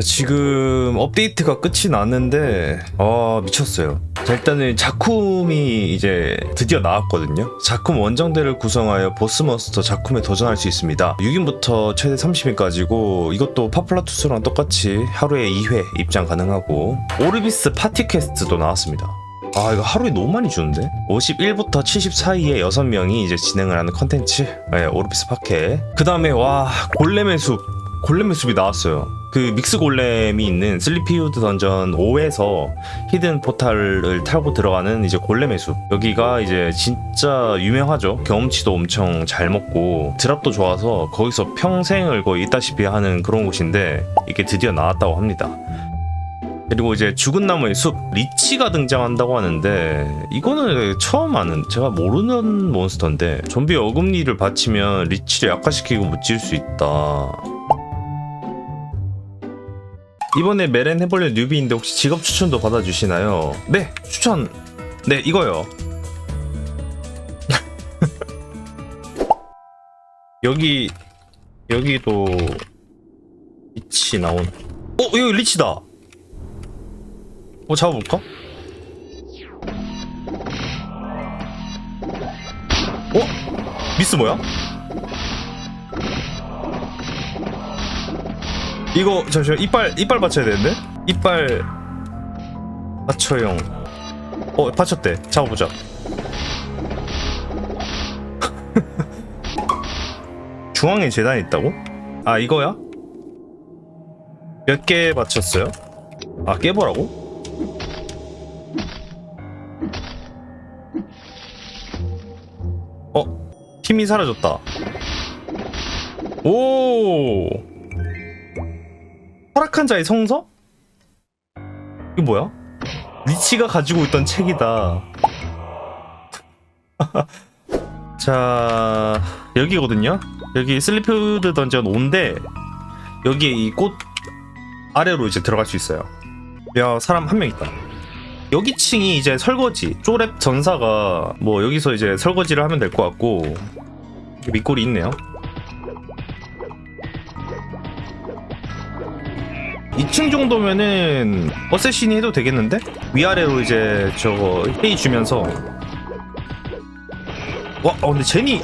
지금 업데이트가 끝이 났는데 아 미쳤어요. 자, 일단은 작품이 이제 드디어 나왔거든요. 작품 원정대를 구성하여 보스몬스터 작품에 도전할 수 있습니다. 6인부터 최대 30인까지고 이것도 파플라투스랑 똑같이 하루에 2회 입장 가능하고 오르비스 파티 퀘스트도 나왔습니다. 아 이거 하루에 너무 많이 주는데 51부터 70 사이에 6명이 이제 진행을 하는 컨텐츠 네, 오르비스 파케 그 다음에 와 골렘의 숲 골렘의 숲이 나왔어요 그 믹스 골렘이 있는 슬리피우드 던전 5에서 히든 포탈을 타고 들어가는 이제 골렘의 숲 여기가 이제 진짜 유명하죠. 경험치도 엄청 잘 먹고 드랍도 좋아서 거기서 평생을 거의 있다시피 하는 그런 곳인데 이게 드디어 나왔다고 합니다. 그리고 이제 죽은 나무의 숲 리치가 등장한다고 하는데 이거는 처음 아는 제가 모르는 몬스터인데 좀비 어금니를 받치면 리치를 약화시키고 무찔 수 있다. 이번에 메렌 해볼래 뉴비인데 혹시 직업 추천도 받아주시나요? 네 추천 네 이거요. 여기 여기도 리치 나온. 어 여기 리치다. 어 잡아볼까? 어? 미스 뭐야? 이거 잠시만 이빨 이빨 받쳐야 되는데? 이빨 받쳐용 어 받쳤대 잡아보자 중앙에 재단이 있다고? 아 이거야? 몇 개 받쳤어요? 아 깨보라고? 어? 힘이 사라졌다. 오! 타락한 자의 성서? 이거 뭐야? 리치가 가지고 있던 책이다. 자, 여기거든요? 여기 슬리프드 던전 5인데, 여기에 이 꽃 아래로 이제 들어갈 수 있어요. 야, 사람 한 명 있다. 여기 층이 이제 설거지 쪼랩 전사가 뭐 여기서 이제 설거지를 하면 될 것 같고 밑골이 있네요 2층 정도면은 어쌔신이 해도 되겠는데? 위아래로 이제 저거 회의 주면서 와 어, 근데 제니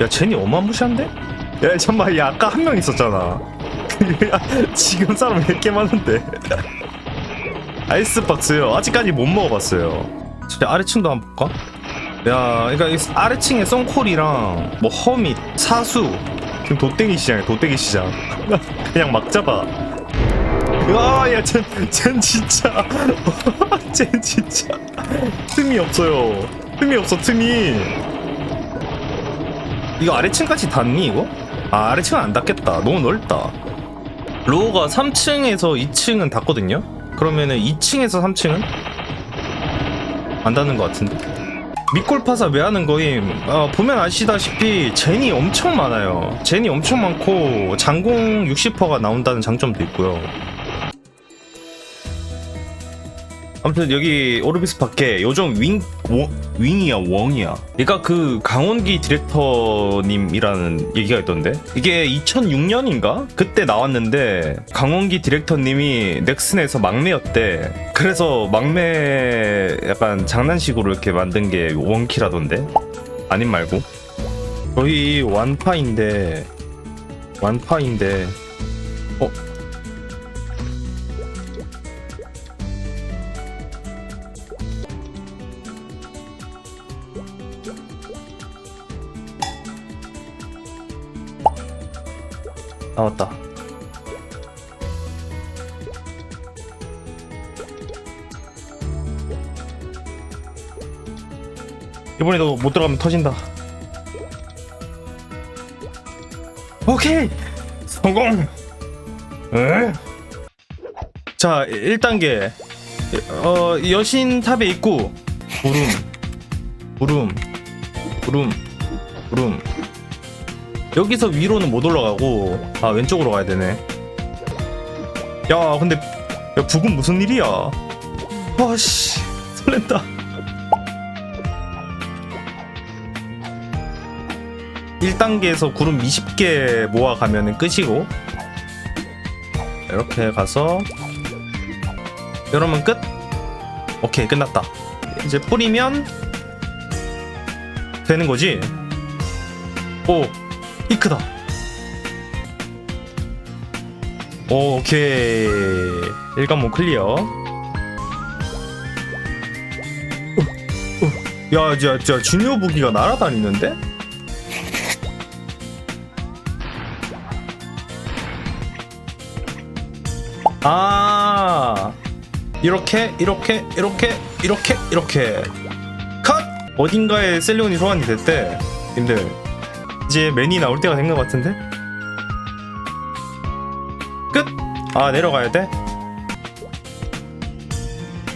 야 제니 어마무시한데? 야 잠깐만 야 아까 한 명 있었잖아 지금 사람 왜 이렇게 많은데 아이스박스요. 아직까지 못 먹어봤어요. 진짜 아래층도 한번 볼까? 야, 그러니까 이 아래층에 썬콜이랑 뭐 허밋, 사수, 지금 도땡이 시장이야. 도땡이 시장. 그냥 막 잡아. 와, 야, 쟨, 쟨 진짜, 쟨 진짜 틈이 없어요. 틈이 없어, 틈이. 이거 아래층까지 닿니 이거? 아, 아래층은 안 닿겠다. 너무 넓다. 로우가 3층에서 2층은 닿거든요. 그러면은 2층에서 3층은 안 닿는 것 같은데. 밑골파사 왜 하는 거임? 어, 보면 아시다시피 젠이 엄청 많아요. 젠이 엄청 많고 장공 60%가 나온다는 장점도 있고요. 아무튼 여기 오르비스 밖에 요즘 윙 워, 윙이야 웡이야. 그러니까 그 강원기 디렉터님이라는 얘기가 있던데? 이게 2006년인가? 그때 나왔는데 강원기 디렉터님이 넥슨에서 막내였대. 그래서 막내 약간 장난식으로 이렇게 만든 게 원키라던데? 아님 말고? 거의 완파인데 완파인데. 어 나왔다. 이번에도 못 들어가면 터진다. 오케이 성공. 에? 자 1단계 어 여신 탑에 있고 구름 구름 구름 구름 여기서 위로는 못 올라가고 아 왼쪽으로 가야 되네. 야 근데 야 북은 무슨 일이야? 와씨 설렌다. 1단계에서 구름 20개 모아가면은 끝이고 이렇게 가서 이러면 끝? 오케이 끝났다. 이제 뿌리면 되는 거지? 오 이크다 오, 오케이 일관문 클리어 어, 어. 야, 야, 야, 중요 무기가 날아다니는데? 아, 이렇게, 이렇게, 이렇게, 이렇게, 이렇게. 컷! 어딘가에 셀리온이 소환이 됐대. 님들, 이제 맨이 나올 때가 된 것 같은데? 끝! 아, 내려가야 돼?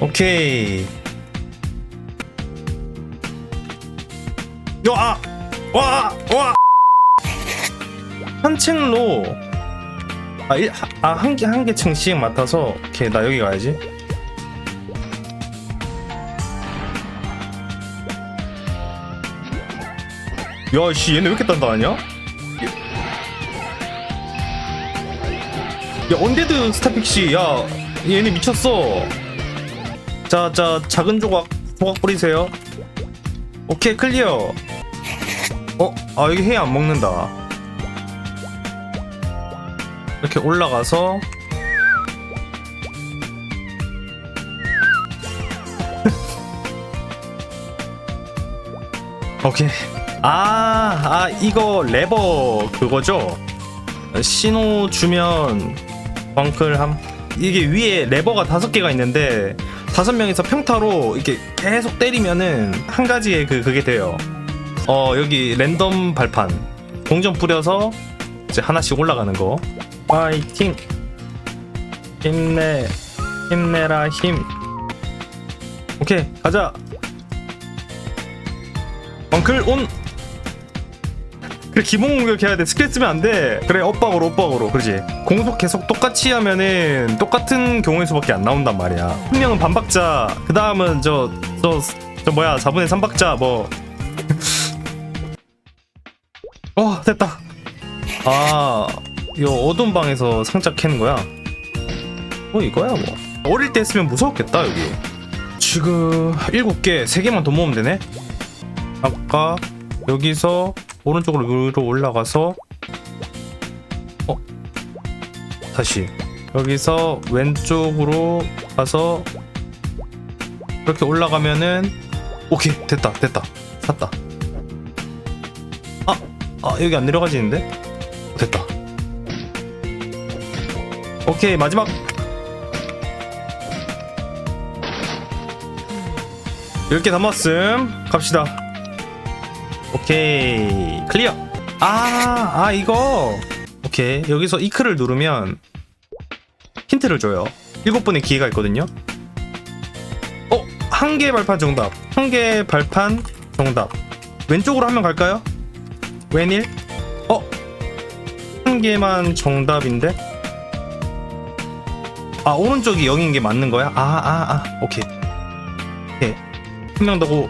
오케이. 요, 아! 와! 와! 한 층로 아, 일, 하- 아, 한 개, 한 개 층씩 맡아서 오케이, 나 여기 가야지 야, 씨, 얘네 왜 이렇게 단단하냐? 야, 언데드 스타픽시, 야, 얘네 미쳤어. 자, 자, 작은 조각, 조각 뿌리세요. 오케이, 클리어. 어, 아, 여기 해 안 먹는다. 이렇게 올라가서 오케이. 아, 아, 이거 레버 그거죠? 신호 주면 벙클함. 이게 위에 레버가 다섯 개가 있는데 다섯 명이서 평타로 이렇게 계속 때리면은 한 가지의 그 그게 돼요. 어 여기 랜덤 발판 동전 뿌려서 이제 하나씩 올라가는 거. 파이팅. 힘내. 힘내라 힘. 오케이 가자. 벙클 온. 그래 기본 공격해야 돼 스킬 쓰면 안돼 그래 엇박으로 엇박으로 그러지 공속 계속 똑같이 하면은 똑같은 경우의 수밖에 안 나온단 말이야 한 명은 반박자 그 다음은 저 저 저 뭐야 4분의 3박자 뭐 어, 됐다. 아, 이 어두운 방에서 상자 캐는 거야. 뭐 이거야 뭐. 어릴 때 했으면 무서웠겠다 여기. 지금 일곱 개, 세 개만 더 모으면 되네. 아까 여기서 오른쪽으로 위로 올라가서 어 다시. 여기서 왼쪽으로 가서 이렇게 올라가면은 오케이 됐다 됐다. 샀다. 아, 아 여기 안 내려가지는데? 됐다. 오케이 마지막. 10개 담았음. 갑시다 오케이 클리어 아, 아 이거 오케이 여기서 이크를 누르면 힌트를 줘요 일곱 번의 기회가 있거든요 어? 한개 발판 정답 한개 발판 정답 왼쪽으로 한 명 갈까요? 웬일? 어? 한 개만 정답인데? 아 오른쪽이 0인 게 맞는 거야? 아아아 오케이 오케이 한 명 더고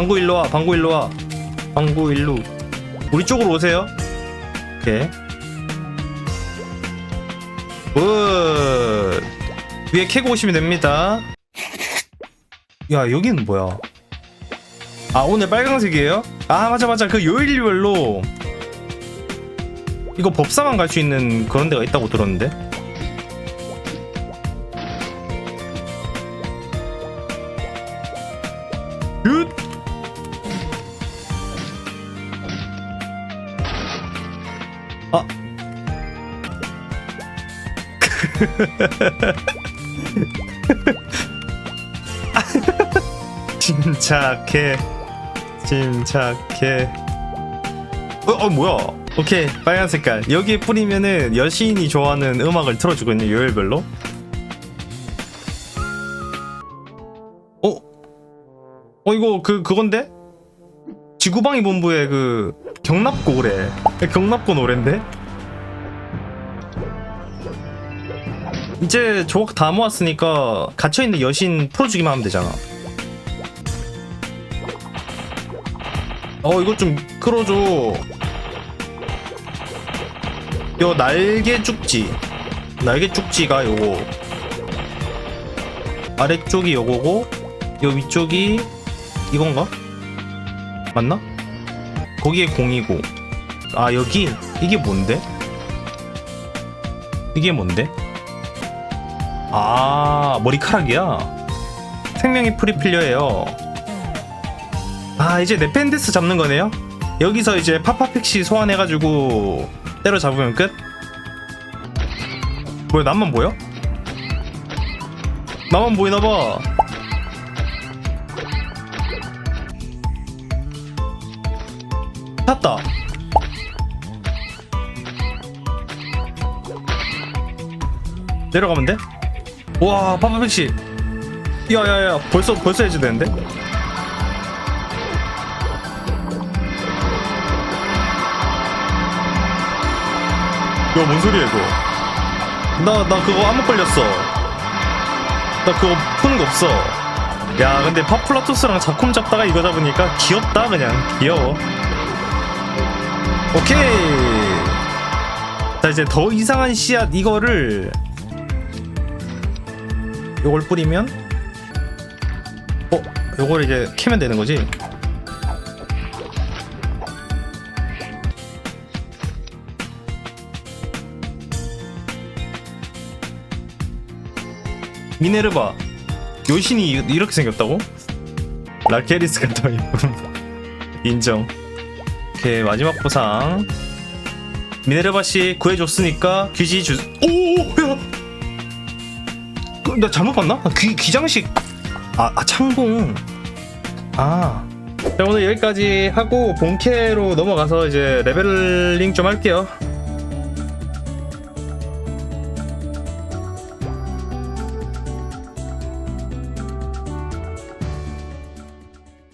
방구 일로 와 방구 일로 와. 방구 일로. 우리 쪽으로 오세요. 오케이. 굿. 위에 캐고 오시면 됩니다. 야 여기는 뭐야? 아 오늘 빨강색이에요? 아 맞아 맞아. 그 요일별로 이거 법사만 갈 수 있는 그런 데가 있다고 들었는데 침착해. 침착해. 어, 어, 뭐야? 오케이, 빨간 색깔. 여기에 뿌리면은 여신이 좋아하는 음악을 틀어주거든요, 요일별로. 어? 어, 이거 그, 그건데? 지구방위 본부의 그, 경납고래. 경납고 노랜데? 이제 조각 다 모았으니까 갇혀있는 여신 풀어주기만 하면 되잖아. 어 이거 좀 끌어줘 요 날개 쭉지 날개 쭉지가 요거 아래쪽이 요거고 요 위쪽이 이건가? 맞나? 거기에 공이고 아 여기 이게 뭔데? 이게 뭔데? 아 머리카락이야 생명이 프리필려예요 아 이제 네펜데스 잡는 거네요 여기서 이제 파파픽시 소환해가지고 때려 잡으면 끝? 뭐야 나만 보여? 나만 보이나봐 탔다 내려가면 돼? 와 파파픽시 야야야 벌써 벌써 해제되는데? 이거 뭔 소리야 이거? 나 나 그거 암흑 걸렸어. 나 그거 푸는 거 없어. 야 근데 파플라토스랑 작품 잡다가 이거 잡으니까 귀엽다 그냥. 귀여워. 오케이. 자 이제 더 이상한 씨앗 이거를 요걸 뿌리면 어? 요걸 이제 캐면 되는 거지? 미네르바 요신이 이- 이렇게 생겼다고? 라케리스 같다 이분 인정 오케이 마지막 보상 미네르바 씨 구해줬으니까 귀지 주 오야 그, 나 잘못 봤나? 아, 귀 귀장식. 아, 아 창공 아. 자, 오늘 여기까지 하고 본캐로 넘어가서 이제 레벨링 좀 할게요